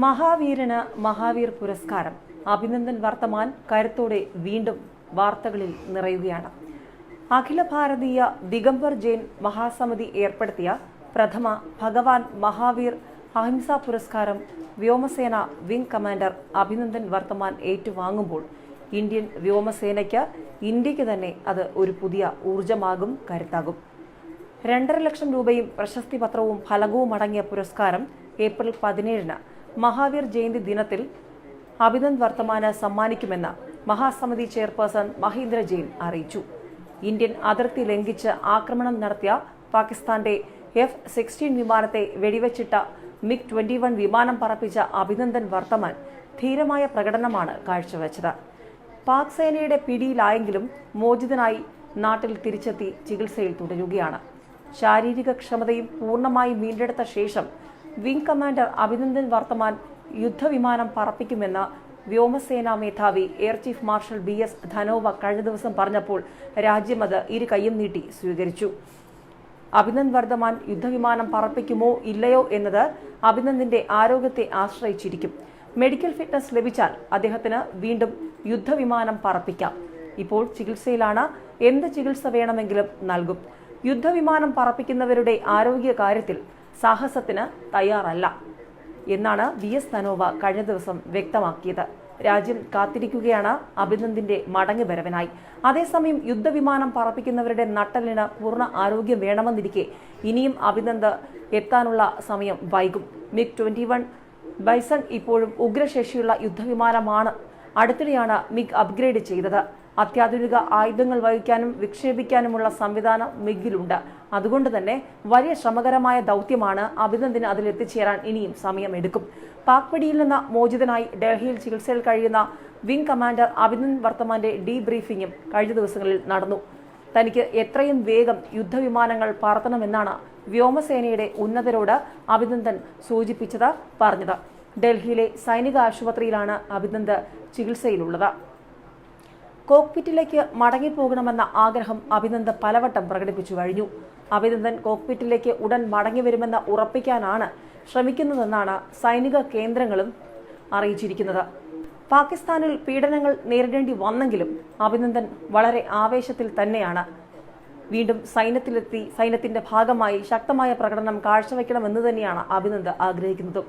മഹാവീരന് മഹാവീർ പുരസ്കാരം. അഭിനന്ദൻ വർത്തമാൻ കരുത്തോടെ വീണ്ടും വാർത്തകളിൽ നിറയുകയാണ്. അഖില ഭാരതീയ ദിഗംബർ ജെയിൻ മഹാസമിതി ഏർപ്പെടുത്തിയ പ്രഥമ ഭഗവാൻ മഹാവീർ അഹിംസ പുരസ്കാരം വ്യോമസേന വിംഗ് കമാൻഡർ അഭിനന്ദൻ വർത്തമാൻ ഏറ്റുവാങ്ങുമ്പോൾ ഇന്ത്യൻ വ്യോമസേനയ്ക്ക് ഇന്ത്യയ്ക്ക് തന്നെ അത് ഒരു പുതിയ ഊർജമാകും കരുത്താകും. രണ്ടര ലക്ഷം രൂപയും പ്രശസ്തി പത്രവും ഫലകവും അടങ്ങിയ പുരസ്കാരം ഏപ്രിൽ പതിനേഴിന് മഹാവീർ ജയന്തി ദിനത്തിൽ അഭിനന്ദ് വർത്തമാന സമ്മാനിക്കുമെന്ന് മഹാസമിതി ചെയർപേഴ്സൺ മഹീന്ദ്ര ജെയിൻ അറിയിച്ചു. ഇന്ത്യൻ അതിർത്തി ലംഘിച്ച് ആക്രമണം നടത്തിയ പാകിസ്ഥാന്റെ എഫ് സിക്സ്റ്റീൻ വിമാനത്തെ വെടിവെച്ചിട്ട മിഗ് ട്വന്റി വൺ വിമാനം പറപ്പിച്ച അഭിനന്ദൻ വർത്തമാൻ ധീരമായ പ്രകടനമാണ് കാഴ്ചവെച്ചത്. പാക് സേനയുടെ പിടിയിലായെങ്കിലും മോചിതനായി നാട്ടിൽ തിരിച്ചെത്തി ചികിത്സയിൽ തുടരുകയാണ്. ശാരീരിക ക്ഷമതയും പൂർണമായി വീണ്ടെടുത്ത ശേഷം വിംഗ് കമാൻഡർ അഭിനന്ദൻ വർത്തമാൻ യുദ്ധവിമാനം പറപ്പിക്കുമെന്ന് വ്യോമസേനാ മേധാവി air chief marshal B S Dhanoa കഴിഞ്ഞ ദിവസം പറഞ്ഞപ്പോൾ രാജ്യം അത് ഇരു കൈയും നീട്ടി സ്വീകരിച്ചു. അഭിനന്ദ് വർദ്ധമാൻ യുദ്ധവിമാനം പറപ്പിക്കുമോ ഇല്ലയോ എന്നത് അഭിനന്ദിന്റെ ആരോഗ്യത്തെ ആശ്രയിച്ചിരിക്കും. മെഡിക്കൽ ഫിറ്റ്നസ് ലഭിച്ചാൽ അദ്ദേഹത്തിന് വീണ്ടും യുദ്ധവിമാനം പറപ്പിക്കാം. ഇപ്പോൾ ചികിത്സയിലാണ് എന്ത് ചികിത്സ വേണമെങ്കിലും നൽകും. യുദ്ധവിമാനം പറപ്പിക്കുന്നവരുടെ ആരോഗ്യ കാര്യത്തിൽ സാഹസത്തിന് തയ്യാറല്ല എന്നാണ് വി എസ് ധനോവ കഴിഞ്ഞ ദിവസം വ്യക്തമാക്കിയത്. രാജ്യം കാത്തിരിക്കുകയാണ്. അഭിനന്ദിന്റെ മടങ്ങിവരവിനായി. അതേസമയം യുദ്ധവിമാനം പറപ്പിക്കുന്നവരുടെ നട്ടലിന് പൂർണ ആരോഗ്യം വേണമെന്നിരിക്കെ ഇനിയും അഭിനന്ദ് എത്താനുള്ള സമയം വൈകും. മിഗ് ട്വന്റി വൺ ബൈസൺ ഇപ്പോഴും ഉഗ്രശേഷിയുള്ള യുദ്ധവിമാനമാണ്. അടുത്തിടെയാണ് മിഗ് അപ്ഗ്രേഡ് ചെയ്തത്. അത്യാധുനിക ആയുധങ്ങൾ വഹിക്കാനും വിക്ഷേപിക്കാനുമുള്ള സംവിധാനം മിഗിലുണ്ട്. അതുകൊണ്ട് തന്നെ വലിയ ശ്രമകരമായ ദൗത്യമാണ് അഭിനന്ദിന് അതിലെത്തിച്ചേരാൻ ഇനിയും സമയമെടുക്കും. പാക് പിടിയിൽ നിന്ന് മോചിതനായി ഡൽഹിയിൽ ചികിത്സയിൽ കഴിയുന്ന വിംഗ് കമാൻഡർ അഭിനന്ദ് വർത്തമാന്റെ ഡീ ബ്രീഫിംഗും കഴിഞ്ഞ ദിവസങ്ങളിൽ നടന്നു. തനിക്ക് എത്രയും വേഗം യുദ്ധവിമാനങ്ങൾ പറത്തണമെന്നാണ് വ്യോമസേനയുടെ ഉന്നതരോട് അഭിനന്ദൻ സൂചിപ്പിച്ചത് പറഞ്ഞത്. ഡൽഹിയിലെ സൈനിക ആശുപത്രിയിലാണ് അഭിനന്ദ് ചികിത്സയിലുള്ളത്. കോക്പിറ്റിലേക്ക് മടങ്ങിപ്പോകണമെന്ന ആഗ്രഹം അഭിനന്ദ് പലവട്ടം പ്രകടിപ്പിച്ചു കഴിഞ്ഞു. അഭിനന്ദൻ കോക്പിറ്റിലേക്ക് ഉടൻ മടങ്ങി വരുമെന്ന് ഉറപ്പിക്കാനാണ് ശ്രമിക്കുന്നതെന്നാണ് സൈനിക കേന്ദ്രങ്ങളും അറിയിച്ചിരിക്കുന്നത്. പാകിസ്ഥാനിൽ പീഡനങ്ങൾ നേരിടേണ്ടി വന്നെങ്കിലും അഭിനന്ദൻ വളരെ ആവേശത്തിൽ തന്നെയാണ്. വീണ്ടും സൈന്യത്തിലെത്തി സൈന്യത്തിന്റെ ഭാഗമായി ശക്തമായ പ്രകടനം കാഴ്ചവെക്കണമെന്ന് തന്നെയാണ് അഭിനന്ദ് ആഗ്രഹിക്കുന്നതും.